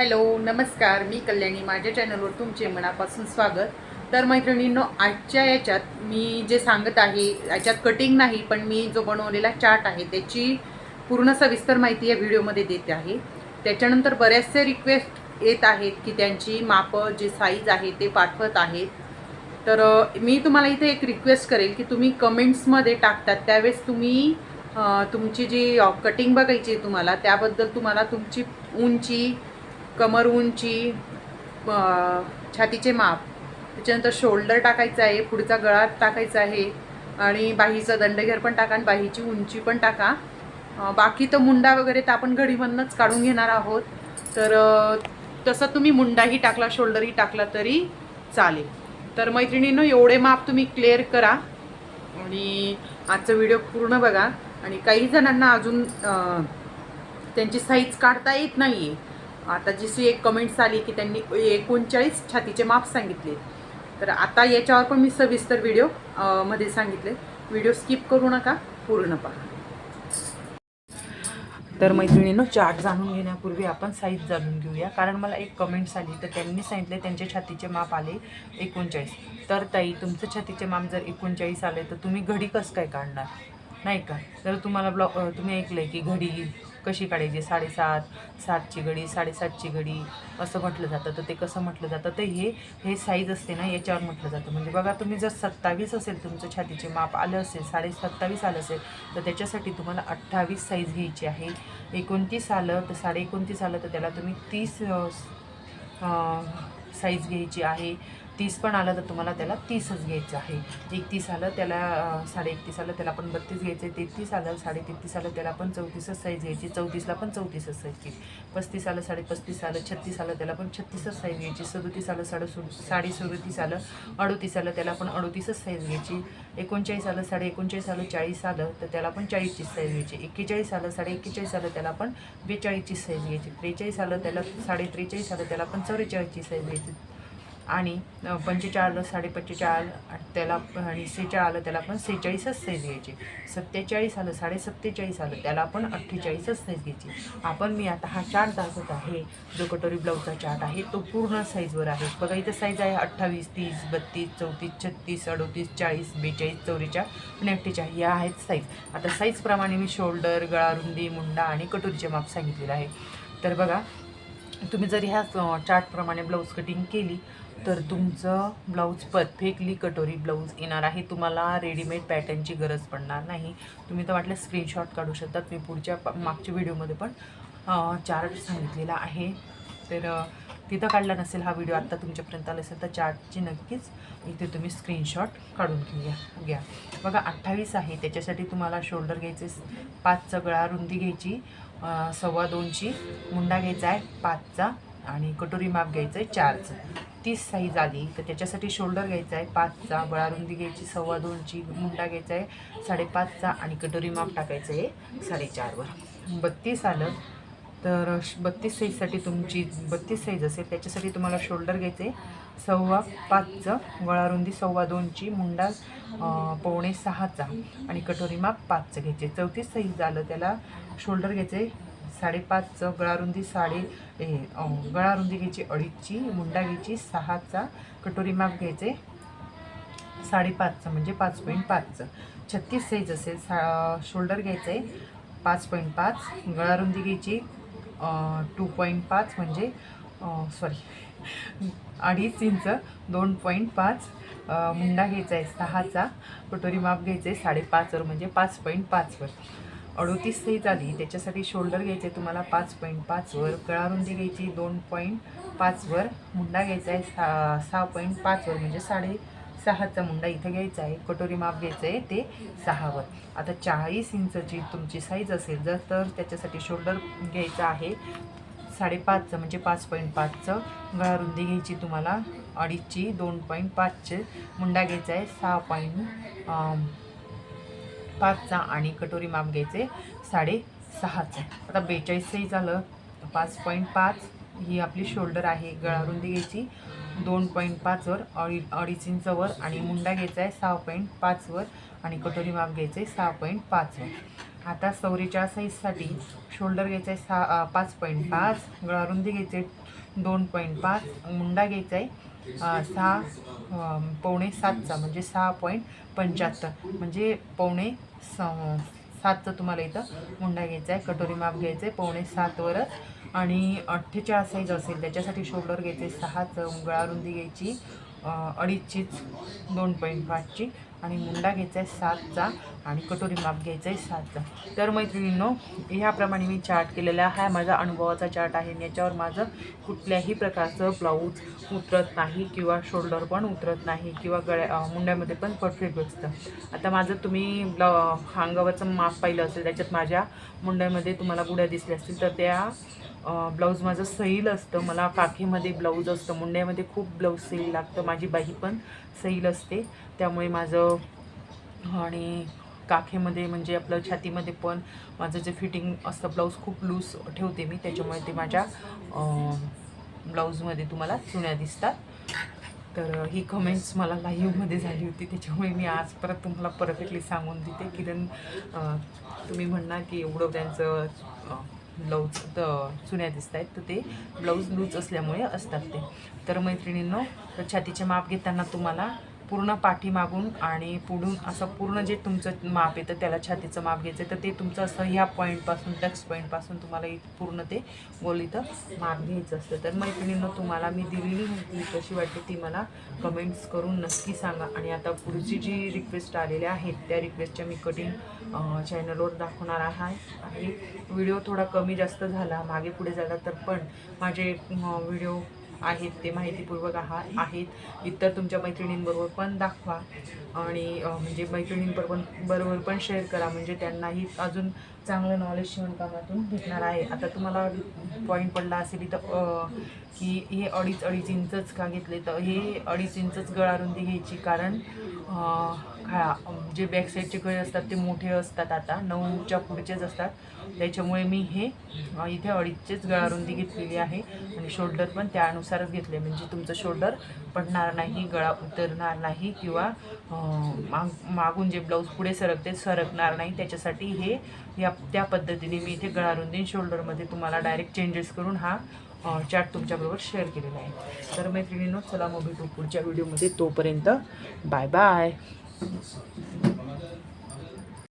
Hello नमस्कार. मी कल्याणी. माझ्या चॅनलवर तुमचे मनापासून स्वागत. तर मैत्रिणींनो आजच्या याच्यात मी जे सांगत आहे याच्यात कटिंग नाही पण मी जो बनवलेला चार्ट आहे त्याची पूर्ण सविस्तर माहिती या व्हिडिओमध्ये देते आहे. त्याच्यानंतर बऱ्याचशा रिक्वेस्ट येत आहेत की त्यांची मापं जे साईज आहे ते पाठवत आहेत. तर मी तुम्हाला इथे एक रिक्वेस्ट करेल की तुम्ही कमेंट्समध्ये टाकतात. त्यावेळेस तुम्ही तुमची जी कटिंग बघायची आहे तुम्हाला त्याबद्दल तुम्हाला तुमची उंची कमर उंची छातीचे माप. त्याच्यानंतर शोल्डर टाकायचं आहे पुढचा गळा टाकायचा आहे आणि बाहीचं दंडघेर पण टाका आणि बाहीची उंची पण टाका. बाकी तर मुंडा वगैरे तर आपण घडीमधनंच काढून घेणार आहोत. तर तसं तुम्ही मुंडाही टाकला शोल्डरही टाकला तरी चालेल. तर मैत्रिणीनं एवढे माप तुम्ही क्लिअर करा आणि आजचा व्हिडिओ पूर्ण बघा. आणि काही जणांना अजून त्यांची साईज काढता येत नाही आहे आता जशी एक कमेंट्स आली की त्यांनी एकोणचाळीस छातीचे माप सांगितले. तर आता याच्यावर पण मी सविस्तर व्हिडिओमध्ये सांगितले. व्हिडिओ स्किप करू नका पूर्ण पहा. तर मैत्रिणीनं चार्ट जाणून घेण्यापूर्वी आपण साईज जाणून घेऊया. कारण मला एक कमेंट्स आली तर त्यांनी सांगितले त्यांचे छातीचे माप आले एकोणचाळीस. तर ताई तुमचं छातीचे माप जर एकोणचाळीस आले तर तुम्ही घडी कसं काय काढणार? नाही का? जर तुम्हाला ब्लॉ तुम्ही ऐकलं आहे की घडी कशी काढायची? साडेसात सातची घडी साडेसातची घडी असं म्हटलं जातं. तर ते कसं म्हटलं जातं? तर हे हे साईज असते ना याच्यावर म्हटलं जातं. म्हणजे बघा तुम्ही जर सत्तावीस असेल तुमचं छातीचे माप आलं असेल साडे सत्तावीस आलं असेल तर त्याच्यासाठी तुम्हाला अठ्ठावीस साईज घ्यायची आहे. एकोणतीस आलं तर साडे एकोणतीस आलं तर त्याला तुम्ही तीस साईज घ्यायची आहे. तीस पण आलं तर तुम्हाला त्याला तीसच घ्यायचं आहे. एकतीस आलं त्याला साडे एकतीस आलं त्याला पण बत्तीस घ्यायचं आहे तेहतीस आलं साडे तेहतीस आलं त्याला पण चौतीसच साईज घ्यायची. चौतीसला पण चौतीसच साईज घ्यायची पस्तीस आलं साडे पस्तीस आलं छत्तीस आलं त्याला पण छत्तीसच साईज घ्यायची. सदोतीस आलं साडे सु साडे सदोतीस आलं अडोतीस आलं त्याला पण अडोतीसच साईज घ्यायची. एकोणचाळीस आलं साडे एकोणचाळीस आलं चाळीस आलं तर त्याला पण चाळीसची साईज घ्यायची. एक्केचाळीस आलं साडे एक्केचाळीस आलं त्याला पण बेचाळीसची साईज घ्यायची. त्रेचाळीस आलं त्याला साडे त्रेचाळीस आलं त्याला पण चौवेचाळीसची साईज घ्यायची. आणि अ, पंचेचाळीस साडे पंचेचाळीस त्याला आणि सेहेचाळ आलं त्याला पण सेहेचाळीसच साईज घ्यायची. सत्तेचाळीस आलं साडे सत्तेचाळीस आलं त्याला पण अठ्ठेचाळीसच साईज घ्यायची. आपण मी आता हा चार्ट दाखवत आहे जो कटोरी ब्लाऊजचा चार्ट आहे तो पूर्ण साईजवर आहे. बघा इथं साईज आहे अठ्ठावीस तीस बत्तीस चौतीस छत्तीस अडोतीस चाळीस बेचाळीस चौवेचाळीस आणि अठ्ठेचाळीस या आहेत साईज आता साईजप्रमाणे मी शोल्डर गळा रुंदी मुंडा आणि कटोरीचे माप सांगितलेलं आहे. तर बघा तुम्ही जरी ह्या चार्टप्रमाणे ब्लाऊज कटिंग केली तर तुमचं ब्लाऊज परफेक्टली कटोरी ब्लाऊज येणार आहे. तुम्हाला रेडीमेड पॅटर्नची गरज पडणार नाही. तुम्ही तर वाटलं स्क्रीनशॉट काढू शकतात. मी पुढच्या मागच्या व्हिडिओमध्ये पण चार्ट सांगितलेला आहे. तर तिथं काढला नसेल हा व्हिडिओ आत्ता तुमच्यापर्यंत आला असेल तर चार्टची नक्कीच इथे तुम्ही स्क्रीनशॉट काढून घेऊया घ्या. बघा अठ्ठावीस आहे. त्याच्यासाठी तुम्हाला शोल्डर घ्यायचे पाचचा गळा रुंदी घ्यायची सव्वा दोनची मुंडा घ्यायचा आहे पाचचा आणि कटोरी माप घ्यायचं आहे चारचं तीस साईज आली तर त्याच्यासाठी शोल्डर घ्यायचा आहे पाचचा गळा रुंदी घ्यायची सव्वा दोनची मुंडा घ्यायचा आहे साडेपाचचा आणि कटोरी माप टाकायचं आहे साडेचारवर बत्तीस आलं तर श- बत्तीस साईजसाठी तुमची बत्तीस साईज असेल त्याच्यासाठी तुम्हाला शोल्डर घ्यायचे सव्वा पाचचं गळारुंदी सव्वा दोनची मुंडा पोवणे सहाचा आणि कटोरी माप पाचचं घ्यायचे चौतीस साईज आलं त्याला शोल्डर घ्यायचे साडेपाचचं गळारुंदी साडे गळारुंदी घ्यायची अडीचची मुंडा घ्यायची सहाचा कटोरी माप घ्यायचे साडेपाचचं म्हणजे पाच पॉईंट पाचचं. छत्तीस साईज असेल सा शोल्डर घ्यायचं आहे. पाच पॉईंट पाच गळारुंदी घ्यायची टू पॉईंट पाच म्हणजे सॉरी अडीच इंच दोन पॉईंट पाच मुंडा घ्यायचा आहे सहाचा कटोरी माप घ्यायचं आहे साडेपाचवर म्हणजे पाच पॉईंट पाचवर अडोतीस साईज आली त्याच्यासाठी शोल्डर घ्यायचे तुम्हाला पाच पॉईंट पाचवर गळारुंदी घ्यायची दोन पॉईंट पाचवर मुंडा घ्यायचा आहे सहा सहा पॉईंट पाचवर म्हणजे साडे सहाचा मुंडा इथं घ्यायचा आहे कटोरी माप घ्यायचं आहे ते सहावर. आता चाळीस इंचची तुमची साईज असेल जर तर त्याच्यासाठी शोल्डर घ्यायचं आहे साडेपाचचं म्हणजे पाच पॉईंट पाचचं. गळारुंदी घ्यायची तुम्हाला अडीचची दोन पॉईंट पाचचे. मुंडा घ्यायचा आहे सहा पॉईंट पाचचा आणि कटोरी माप घ्यायचे साडे सहाचा आता बेचाळीसही झालं पाच पॉईंट पाच ही आपली शोल्डर आहे गळारुंदी घ्यायची. दोन पॉईंट पाचवर अडी अडीच इंचवर आणि मुंडा घ्यायचा आहे सहा पॉईंट पाचवर आणि कटोरी माप घ्यायचं आहे सहा पॉईंट पाचवर आता चौवेचाळीस साईजसाठी शोल्डर घ्यायचं आहे सहा पाच पॉईंट पाच गळारुंदी घ्यायचे दोन पॉईंट पाच मुंडा घ्यायचा आहे सहा पावणे सातचा म्हणजे सहा पॉईंट पंच्याहत्तर. म्हणजे पावणे स सातचं तुम्हाला इथं मुंडा घ्यायचा आहे कटोरी माप घ्यायचं आहे पावणे सातवरच आणि अठ्ठेचाळीस साईज असेल त्याच्यासाठी शोल्डर घ्यायचे सहाचं गळारुंदी घ्यायची अडीचचीच दोन पॉईंट पाचची. आणि मुंडा घ्यायचा आहे सातचा आणि कटोरी माप घ्यायचा आहे सातचा. तर मैत्रिणींनो ह्याप्रमाणे मी चार्ट केलेला हा माझा अनुभवाचा चार्ट आहे आणि याच्यावर माझं कुठल्याही प्रकारचं ब्लाऊज उतरत नाही किंवा शोल्डर पण उतरत नाही किंवा गळ्या मुंड्यामध्ये पण परफेक्ट बसतं. आता माझं तुम्ही ब्ला अंगावरचं माप पाहिलं असेल त्याच्यात माझ्या मुंड्यामध्ये तुम्हाला गुड्या दिसल्या असतील तर त्या ब्लाऊज माझं सैल असतं. मला काखेमध्ये ब्लाऊज असतं मुंड्यामध्ये खूप ब्लाऊज सैल लागतं. माझी बाही पण सैल असते. त्यामुळे माझं आणि काखेमध्ये म्हणजे आपलं छातीमध्ये पण माझं जे फिटिंग असतं ब्लाऊज खूप लूज ठेवते मी त्याच्यामुळे ते माझ्या ब्लाऊजमध्ये तुम्हाला चुन्या दिसतात. तर ही कमेंट्स मला लाईव्हमध्ये झाली होती त्याच्यामुळे मी आज परत तुम्हाला परफेक्टली सांगून देते. किरण तुम्ही म्हणणार की एवढं त्यांचं ब्लाऊज चुन्या दिसत आहेत तर ते ब्लाऊज लूज असल्यामुळे असतात ते. तर मैत्रिणींनो तर छातीचे माप घेताना तुम्हाला पूर्ण पाठीमागून आणि पुढून असं पूर्ण जे तुमचं माप येतं त्याला छातीचं माप घ्यायचं तर ते तुमचं असं ह्या पॉईंटपासून टक्स पॉईंटपासून तुम्हाला पूर्ण ते गोल इथं माप घ्यायचं असतं. तर मैत्रिणीनं तुम्हाला मी दिलेली माहिती कशी वाटते ती मला कमेंट्स करून नक्की सांगा. आणि आता पुढची जी रिक्वेस्ट आलेल्या आहेत त्या रिक्वेस्टच्या मी कटिंग चॅनलवर दाखवणार आहे. आणि व्हिडिओ थोडा कमी जास्त झाला मागे पुढे झाला तर पण माझे व्हिडिओ आहेत ते माहितीपूर्वक आहा आहेत. इतर तुमच्या मैत्रिणींबरोबर पण दाखवा. आणि म्हणजे मैत्रिणींबरोबर बरोबर पण शेअर करा. म्हणजे त्यांनाही अजून चांगलं नॉलेज शिवणकामातून भेटणार आहे. आता तुम्हाला पॉईंट पडला असेल इथं की हे अडीच अडीच इंचच का घेतले? तर हे अडीच इंचच गळारुंदी घ्यायची कारण खा जे बॅक साईडचे गळे असतात ते मोठे असतात आता. नऊच्या पुढचेच असतात. त्याच्यामुळे मी हे इथे अडीचचेच गळारुंदी घेतलेली आहे. आणि शोल्डर पण त्यानुसारच घेतले. म्हणजे तुमचं शोल्डर पडणार नाही गळा उतरणार नाही किंवा माग मागून जे ब्लाऊज पुढे सरकते सरकणार नाही. त्याच्यासाठी हे या त्या पद्धतीने मी इथे गळारुंदी शोल्डरमध्ये तुम्हाला डायरेक्ट चेंजेस करून हा चॅट तुमच्याबरोबर शेअर केलेला आहे. तर मैत्रिणींनो चला मग भेटू पुढच्या व्हिडिओमध्ये तोपर्यंत बाय बाय Sağ olun.